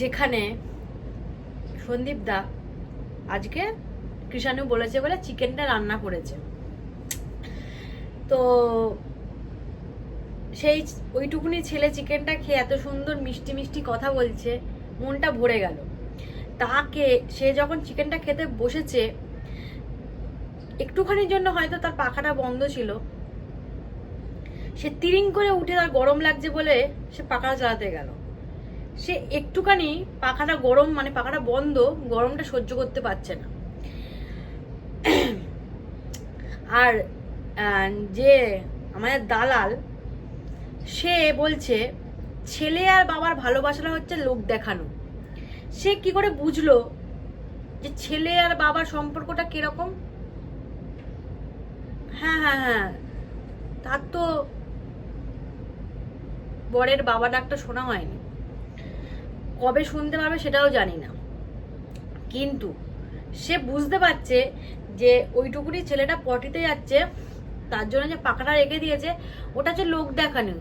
যেখানে সন্দীপ দা আজকে কৃষাণু বলেছে বলে চিকেনটা রান্না করেছে। তো সেই ওইটুকুনি ছেলে চিকেনটা খেয়ে এত সুন্দর মিষ্টি মিষ্টি কথা বলছে, মনটা ভরে গেল। তাকে সে যখন চিকেনটা খেতে বসেছে, একটুখানির জন্য হয়তো তার পাখাটা বন্ধ ছিল। সে তিরিং করে উঠে তার গরম লাগছে বলে সে পাখাটা চালাতে গেল। সে একটুখানি পাখাটা গরম মানে পাখাটা বন্ধ, গরমটা সহ্য করতে পারছে না। আর যে আমাদের দালাল, সে বলছে, ছেলে আর বাবার ভালোবাসাটা হচ্ছে লোক দেখানো। সে কি করে বুঝলো যে ছেলে আর বাবার সম্পর্কটা কীরকম? হ্যাঁ হ্যাঁ হ্যাঁ। তার তো বরের বাবা ডাকটা শোনা হয়নি। কবে শুনতে পারবে সেটাও জানি না। কিন্তু সে বুঝতে পারছে যে ওইটুকুনি ছেলেটা পটিতে যাচ্ছে, তার জন্য যে পাখাটা রেখে দিয়েছে, ওটা হচ্ছে লোক দেখানো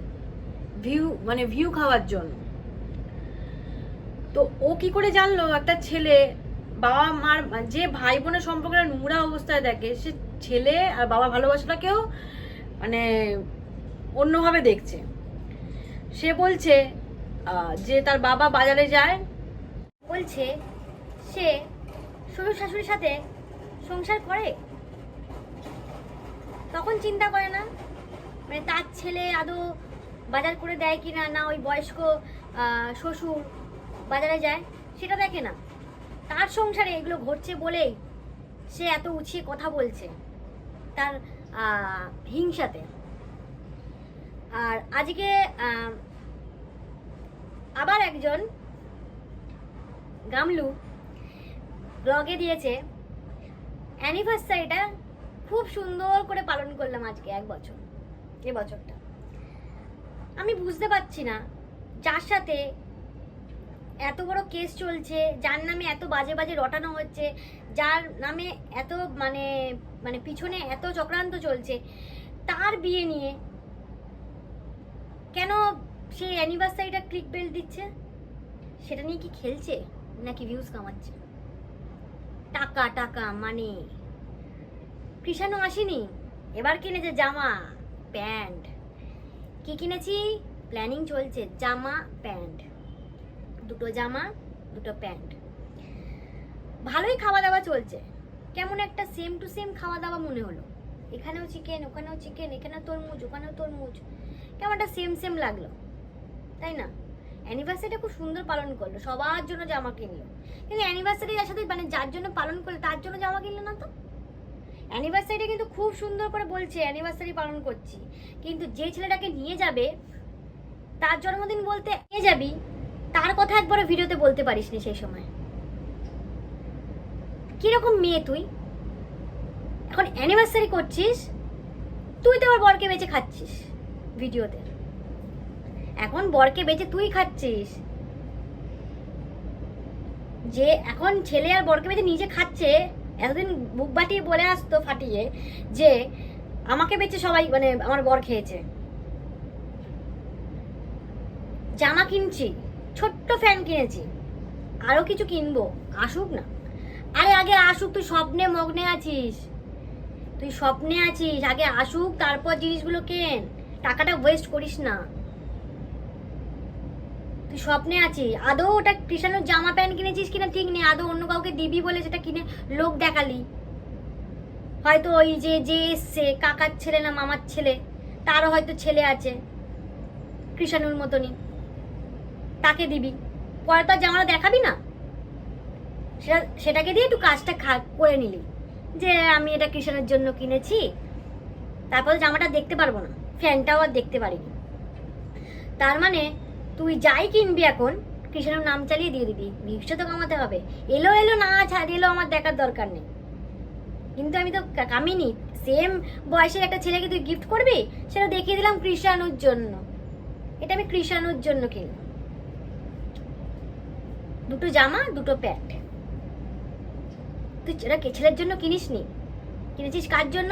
ভিউ মানে ভিউ খাওয়ার জন্য। তো ও কি করে জানলো? একটা ছেলে বাবা মার, যে ভাই বোনের সম্পর্কটা নোংরা অবস্থায় দেখে, সে ছেলে আর বাবা ভালোবাসাটাকেও মানে অন্যভাবে দেখছে। সে বলছে যে তার বাবা বাজারে যায়। বলছে, সে শ্বশুর শাশুড়ির সাথে সংসার করে? তখন চিন্তা করে না? মানে তার ছেলে আদৌ বাজার করে দেয় কি না না ওই বয়স্ক শ্বশুর বাজারে যায়, সেটা দেখে না। তার সংসারে এগুলো ঘটছে বলেই সে এত উছিয়ে কথা বলছে তার হিংসাতে। আর আজকে আবার একজন গামলু ব্লগে দিয়েছে, অ্যানিভার্সারিটা খুব সুন্দর করে পালন করলাম আজকে এক বছর, এ বছরটা। আমি বুঝতে পারছি না যার সাথে এত বড় কেস চলছে, যার নামে এত বাজে বাজে রটানো হচ্ছে, যার নামে এত মানে মানে পিছনে এত চক্রান্ত চলছে, তার বিয়ে নিয়ে কেন সেই অ্যানিভার্সারিটা ক্লিক বেল দিচ্ছে। সেটা নিয়ে কি খেলছে? নাকি ভিউজ কামাচ্ছে? টাকা টাকা মানে কৃষাণু আসেনি। এবার কিনেছে জামা, প্যান্ট। কি কিনেছি? প্ল্যানিং চলছে, জামা, প্যান্ট। দুটো জামা, দুটো প্যান্ট। ভালোই খাওয়া দাওয়া চলছে। কেমন একটা সেম টু সেম খাওয়া দাওয়া মনে হলো। এখানেও চিকেন ওখানেও চিকেন এখানেও তরমুজ, ওখানেও তরমুজ। কেমন একটা সেম সেম লাগল। তাই না? অ্যানিভার্সারিটা খুব সুন্দর পালন করল, সবার জন্য জামা কিনলো কিন্তু অ্যানিভার্সারি যার সাথে মানে যার জন্য পালন করল, তার জন্য জামা কিনলো না তো? অ্যানিভার্সারিটা কিন্তু খুব সুন্দর করে বলছে অ্যানিভার্সারি পালন করছি। কিন্তু যে ছেলেটাকে নিয়ে যাবে, তার জন্মদিন বলতে নিয়ে যাবি, তার কথা একবারও ভিডিওতে বলতে পারিস নি সেই সময়। কীরকম মেয়ে তুই? এখন অ্যানিভার্সারি করছিস, তুই তো আবার বরকে বেঁচে খাচ্ছিস ভিডিওতে। এখন বরকে বেঁচে তুই খাচ্ছিস। যে এখন ছেলে আর বরকে বেঁচে নিজে খাচ্ছে, এতদিন বুক বাটিয়ে বলে আসতো ফাটিয়ে যে আমাকে বেঁচে সবাই মানে আমার বর খেয়েছে। জামা কিনছি, ছোট্ট ফ্যান কিনেছি, আরও কিছু কিনবো, আসুক না। আরে আগে আসুক, তুই স্বপ্নে মগ্নে আছিস। তুই স্বপ্নে আছিস, আগে আসুক, তারপর জিনিসগুলো কেন। টাকাটা ওয়েস্ট করিস না। তুই স্বপ্নে আছিস? আদৌ ওটা কৃষাণুর জামা প্যান্ট কিনেছিস কিনা ঠিক নেই। আদৌ অন্য কাউকে দিবি বলে সেটা কিনে লোক দেখালি। হয়তো ওই যে যে এসছে, কাকার ছেলে না মামার ছেলে, তারও হয়তো ছেলে আছে কৃষাণুর মতনই। তাকে দিবি। পরে তো জামাটা দেখাবি না। সেটা, সেটাকে দিয়ে একটু কাজটা খা, করে নিলি। যে আমি এটা কৃষাণের জন্য কিনেছি, তারপর জামাটা দেখতে পারব না। ফ্যানটাও আর দেখতে পারিনি। তার মানে তুই যাই কিনবি এখন। কৃষাণুর নাম চালিয়ে দিয়ে দিবি। ভিউসটা তো কামাতে হবে। এলো এলো, না ছাড়িয়েলো আমার দেখার দরকার নেই। কিন্তু আমি তো কামিনি। সেম বয়সের একটা ছেলেকে তুই গিফট করবি? সেটা দেখিয়ে দিলাম কৃষাণুর জন্য। এটা আমি কৃষাণুর জন্য কিনলাম দুটো জামা, দুটো প্যান্ট। তুই এটা ছেলের জন্য কিনিস নি কিনেছিস কার জন্য?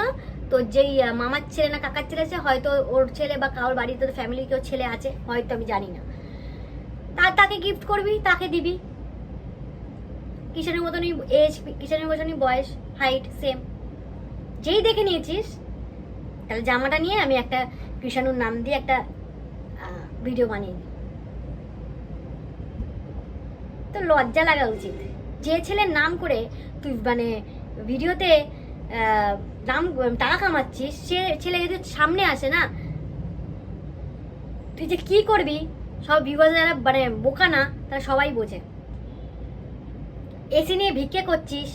তোর যেই মামার ছেলে না কাকার ছেলে আছে, হয়তো ওর ছেলে বা কারোর বাড়িতে ফ্যামিলি কেউ ছেলে আছে, হয়তো, আমি জানি না। তার তাকে গিফট করবি, তাকে দিবি। কিষানের মতনই এজ কিষানের মতনই বয়স হাইট সেম যেই দেখে নিয়েছিস, তাহলে জামাটা নিয়ে আমি একটা কৃষাণুর নাম দিয়ে একটা ভিডিও বানিয়ে দিই। তো লজ্জা লাগা উচিত। যে ছেলের নাম করে তুই মানে ভিডিওতে নাম, টাকা কামাচ্ছিস, সে ছেলে যদি সামনে আসে না, তুই যে কি করবি? সব ভিউয়ার্স যারা মানে বোকা না, তারা সবাই বোঝে। এসি নিয়ে ভিক্ষে করছিস,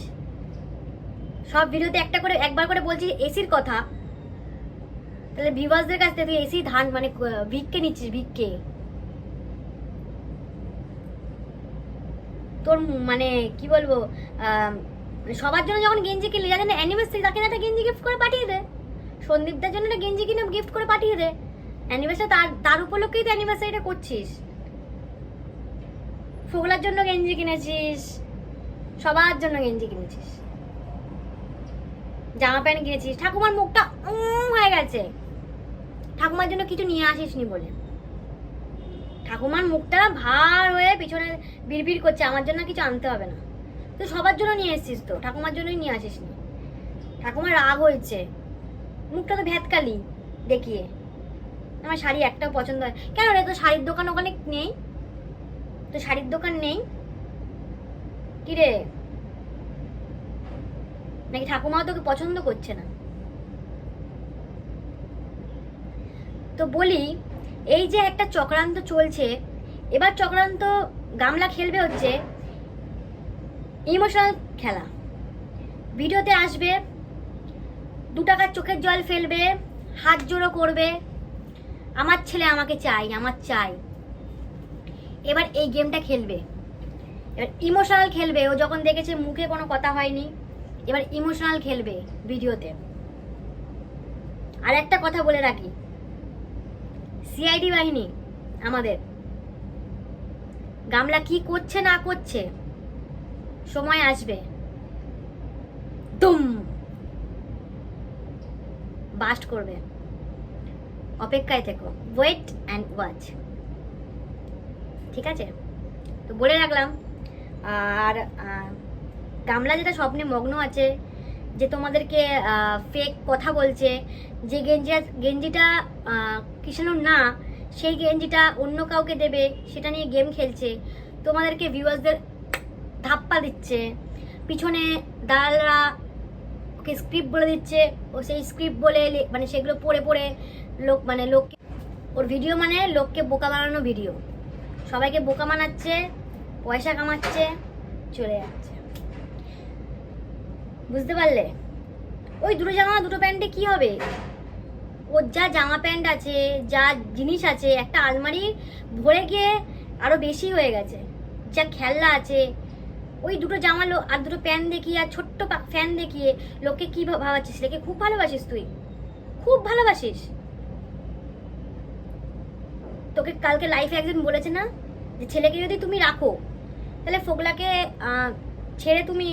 সব ভিডিওতে একটা করে, একবার করে বলছিস এসির কথা। তাহলে ভিউয়ার্সদের কাছ থেকে এসি ধান মানে ভিক্ষে নিচ্ছিস, ভিক্ষে। তোর মানে কি বলব মানে সবার জন্য যখন গেঞ্জি কিনলি যাদের অ্যানিভার্সারি তাকে না গেঞ্জি গিফট করে পাঠিয়ে দে। সন্দীপদার জন্য গেঞ্জি কিনে গিফট করে পাঠিয়ে দে। অ্যানিভার্সারি তার উপলক্ষেই তো অ্যানিভার্সারিটা করছিস। ফোগলার জন্য গেঞ্জি কিনেছিস, সবার জন্য গেঞ্জি কিনেছিস। জামা প্যান্ট কিনেছিস, ঠাকুমার মুখটা হয়ে গেছে। ঠাকুমার জন্য কিছু নিয়ে আসিসনি বলে। ঠাকুমার মুখটা ভার হয়ে পিছনে বিড়বিড় করছে, আমার জন্য কিছু আনতে হবে না। তো সবার জন্য নিয়ে এসেছিস তো, ঠাকুমার জন্যই নিয়ে আসিসনি। ঠাকুমার রাগ হয়েছে। মুখটা তো ভ্যাতকালি দেখিয়ে। আমার শাড়ি একটাও পছন্দ হয়। কেন রে তো শাড়ির দোকান ওখানে নেই? তো শাড়ির দোকান নেই? কি রে? নাকি ঠাকুমাও তোকে পছন্দ করছে না? তো বলি, এই যে একটা চক্রান্ত চলছে, এবার চক্রান্ত গামলা খেলবে হচ্ছে ইমোশনাল খেলা। ভিডিওতে আসবে, দু টাকার চোখের জল ফেলবে, হাত জোড়ো করবে আমার ছেলে আমাকে চাই, আমার চাই। এবার এই গেমটা খেলবে। এবার ইমোশনাল খেলবে। ও যখন দেখেছে মুখে কোনো কথা হয়নি, এবার ইমোশনাল খেলবে ভিডিওতে। আর একটা কথা বলে রাখি। সিআইডি বাহিনী, আমাদের। গামলা কি করছে না করছে, সময় আসবে। তুম বাস্ট করবে। অপেক্ষায় থেকো। ওয়েট অ্যান্ড ওয়াচ ঠিক আছে? তো বলে রাখলাম। আর গামলা যেটা স্বপ্নে মগ্ন আছে যে তোমাদেরকে ফেক কথা বলছে যে গেঞ্জি গেঞ্জিটা আহ, কিষাণুর না সেই গেঞ্জিটা অন্য কাউকে দেবে সেটা নিয়ে গেম খেলছে। তোমাদেরকে ভিউয়ার্সদের ধাপ্পা দিচ্ছে। পিছনে দালালরা ওকে স্ক্রিপ্ট বলে দিচ্ছে। ও সেই স্ক্রিপ্ট বলে মানে সেগুলো পড়ে পড়ে লোক মানে লোক ওর ভিডিও মানে লোককে বোকা বানানো ভিডিও সবাইকে বোকা বানাচ্ছে, পয়সা কামাচ্ছে, চলে যাচ্ছে। বুঝতে পারলে? ওই দুটো জামা, দুটো প্যান্টে কি হবে? ওর যা জামা প্যান্ট আছে, যা জিনিস আছে, একটা আলমারি ভরে গিয়ে আরও বেশি হয়ে গেছে। যা খেলনা আছে, ওই দুটো জামা আর দুটো প্যান্ট দেখিয়ে, আর ছোট্ট ফ্যান দেখিয়ে লোককে কি ভাবাচ্ছিস? ছেলেকে খুব ভালোবাসিস তুই। খুব ভালোবাসিস। তোকে কালকে লাইফে একজন বলেছে না? যে ছেলেকে যদি তুমি রাখো, তাহলে ফোগলাকে ছেড়ে তুমি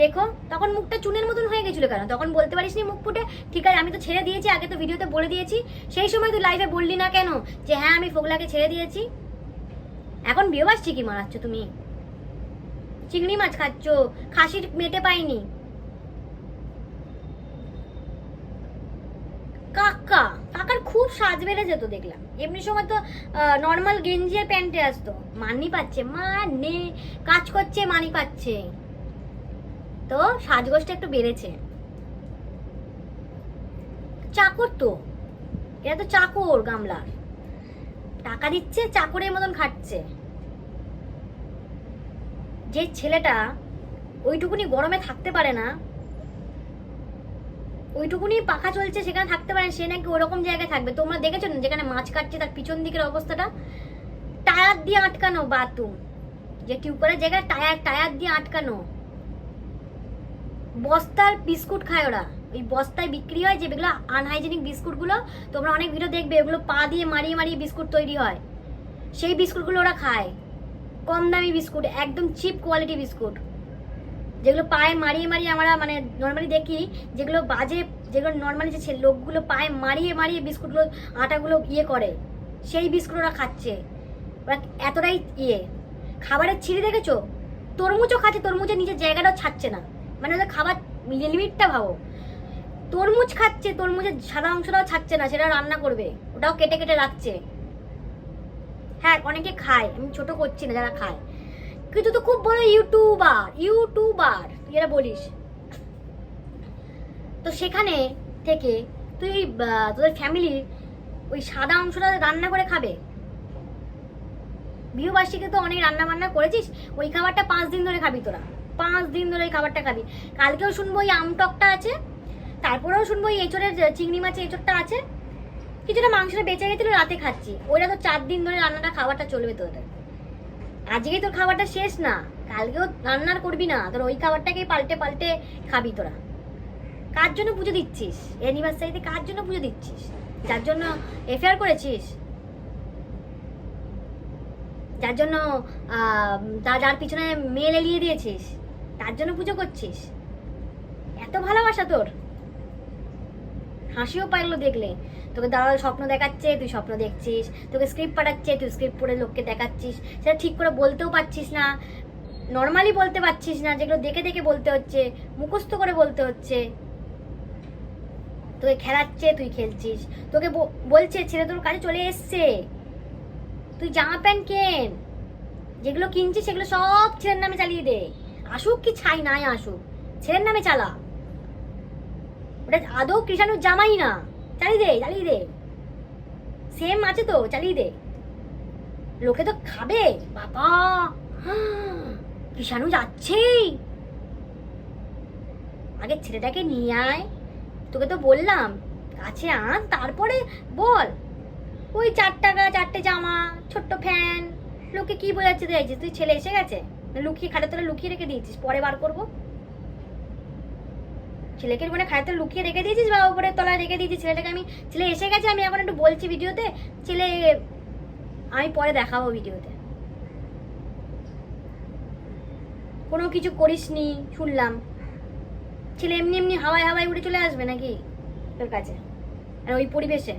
রেখো। তখন মুখটা চুনের মতন হয়ে গেছিল কেন? তখন বলতে পারিস নি মুখ ফুটে? ঠিক আছে, আমি তো ছেড়ে দিয়েছি, আগে তো ভিডিওতে বলে দিয়েছি। সেই সময় তুই লাইভে বললি না কেন? যে হ্যাঁ আমি ফোগলাকে ছেড়ে দিয়েছি। এখন বিয়ে বাসছি কি মারাচ্ছ তুমি। চিংড়ি মাছ খাচ্ছ খাসির মেটে পাইনি কাকা কাকার খুব সাজ বেড়ে যেত দেখলাম। এমনি সময় তো নর্মাল গেঞ্জি আর প্যান্টে আসতো। মানি পাচ্ছে মানে কাজ করছে, মানি পাচ্ছে। তো সাজগোজটা একটু বেড়েছে। চাকর তো। এরা তো চাকর গামলার। টাকা দিচ্ছে, চাকরের মতন খাটছে। যে ছেলেটা ওইটুকুনি গরমে থাকতে পারে না ওইটুকুনি পাখা চলছে সেখানে থাকতে পারে না, সে নাকি ওরকম জায়গায় থাকবে। তোমরা দেখেছ না যেখানে মাছ কাটছে তার পিছন দিকের অবস্থাটা? টায়ার দিয়ে আটকানো বাথরুম। যে টিউবওয়েলের জায়গায় টায়ার টায়ার দিয়ে আটকানো। বস্তার বিস্কুট খায় ওরা। ওই বস্তায় বিক্রি হয় যেগুলো আনহাইজেনিক বিস্কুটগুলো তোমরা অনেক ভিডিও দেখবে ওগুলো পা দিয়ে মারিয়ে মারিয়ে বিস্কুট তৈরি হয়। সেই বিস্কুটগুলো ওরা খায়। কম দামি বিস্কুট একদম চিপ কোয়ালিটি বিস্কুট। যেগুলো পায়ে মারিয়ে মারিয়ে আমরা মানে নর্মালি দেখি, যেগুলো বাজে, যেগুলো নর্মালি যে লোকগুলো পায়ে মারিয়ে মারিয়ে বিস্কুটগুলো, আটাগুলো ইয়ে করে, সেই বিস্কুট ওরা খাচ্ছে। ওরা এতটাই ইয়ে। খাবারের ছিঁড়ে দেখেছ? তরমুজও খাচ্ছে, তরমুজের নিজের জায়গাটাও ছাড়ছে না। মানে ওদের খাবার লিমিটটা ভাবো। তরমুজ খাচ্ছে, তরমুজের সাদা অংশটাও ছাড়ছে না, সেটা রান্না করবে। ওটাও কেটে কেটে রাখছে। হ্যাঁ অনেকে খায়, আমি ছোট করছি না, যারা খায়। কিন্তু তো খুব বড় ইউটিউবার ইউটিউবার তুই এরা বলিস। তো সেখানে থেকে তুই তোদের ফ্যামিলির ওই সাদা অংশটা রান্না করে খাবে। বিহুবার্ষিকে তো অনেক রান্না বান্না করেছিস, ওই খাবারটা পাঁচ দিন ধরে খাবি তোরা। পাঁচ দিন ধরে ওই খাবারটা খাবি। কালকেও শুনব ওই আমটকটা আছে, তারপরেও শুনব ওই এঁচড়ের চিংড়ি মাছের এঁচড়টা আছে। কিছুটা মাংসটা বেঁচে গেছিল, রাতে খাচ্ছি। ওইটা তো চার দিন ধরে রান্নাটা, খাবারটা চলবে তোদের। আজকেই তোর খাবারটা শেষ না। কালকেও রান্নার করবি না। তোর ওই খাবারটাকেই পাল্টে পাল্টে খাবি তোরা। কার জন্য পুজো দিচ্ছিস? অ্যানিভার্সারিতে কার জন্য পুজো দিচ্ছিস? যার জন্য এফআইআর করেছিস? যার জন্য যার পিছনে মেল এলিয়ে দিয়েছিস? তার জন্য পুজো করছিস? এত ভালোবাসা তোর। হাসিও পাইলো দেখলে। তোকে দালাল স্বপ্ন দেখাচ্ছে, তুই স্বপ্ন দেখছিস। তোকে স্ক্রিপ্ট পাঠাচ্ছে, তুই স্ক্রিপ্ট পড়ে লোককে দেখাচ্ছিস। সেটা ঠিক করে বলতেও পারছিস না। নর্মালি বলতে পারছিস না, যেগুলো দেখে দেখে বলতে হচ্ছে, মুখস্থ করে বলতে হচ্ছে। তোকে খেলাচ্ছে, তুই খেলছিস। তোকে বলছে, ছেলে তোর কাছে চলে এসছে। তুই জামা প্যান্ট কেন? যেগুলো কিনছিস, সেগুলো সব ছেলের নামে চালিয়ে দে। আসুক কি ছাই, নাই আসুক। ছেলের নামে চালা। ওটা আদৌ কৃষাণুর জামাই না। চালিয়ে দে চালিয়ে দে। সেম আছে তো, চালিয়ে দে। লোকে তো খাবে, বাবা। কৃষাণু যাচ্ছেই। আগে ছেলেটাকে নিয়ে আয়। তোকে তো বললাম, কাছে আন, তারপরে বল। ওই চার টাকা, চারটে জামা, ছোট্ট ফ্যান লোকে কি বোঝাচ্ছে চাইছিস তুই ছেলে এসে গেছে? লুকিয়ে, খাটের তলে লুকিয়ে রেখে দিয়েছিস, পরে বার করব। ছেলেকে মানে তলে লুকিয়ে রেখে দিয়েছিস বা উপরে তলায় রেখে দিয়েছিস? ছেলেটাকে আমি ছেলে এসে গেছে, আমি এখন একটু বলছি ভিডিওতে। ছেলে, আমি পরে দেখাবো ভিডিওতে। কোনো কিছু করিস নি শুনলাম। ছেলে এমনি এমনি হাওয়ায় হাওয়ায় উড়ে চলে আসবে নাকি তোর কাছে? আর ওই পরিবেশে,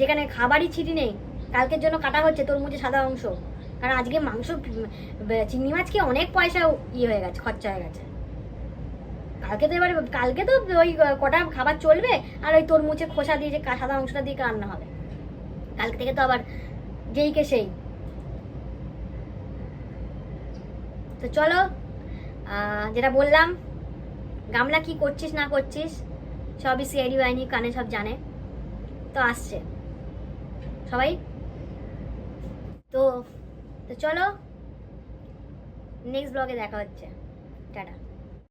যেখানে খাবারই ছিটি নেই, কালকের জন্য কাটা হচ্ছে তোর মুখে সাদা অংশ। কারণ আজকে মাংস চিংড়ি মাছ খেয়ে অনেক পয়সা ইয়ে হয়ে গেছে, খরচা হয়ে গেছে। কালকে তো এবার, কালকে তো ওই কটা খাবার চলবে, আর ওই তরমুজের খোসা দিয়ে যে সাদা অংশটা দিয়ে রান্না হবে। কালকে থেকে তো আবার যেই কে সেই। তো চলো যেটা বললাম, গামলা কি করছিস, না করছিস, সবই সিআইডি বাহিনী কানে সব জানে। তো আসছে। সবাই? তো তো চলো নেক্সট ব্লগে দেখা হচ্ছে। টাটা।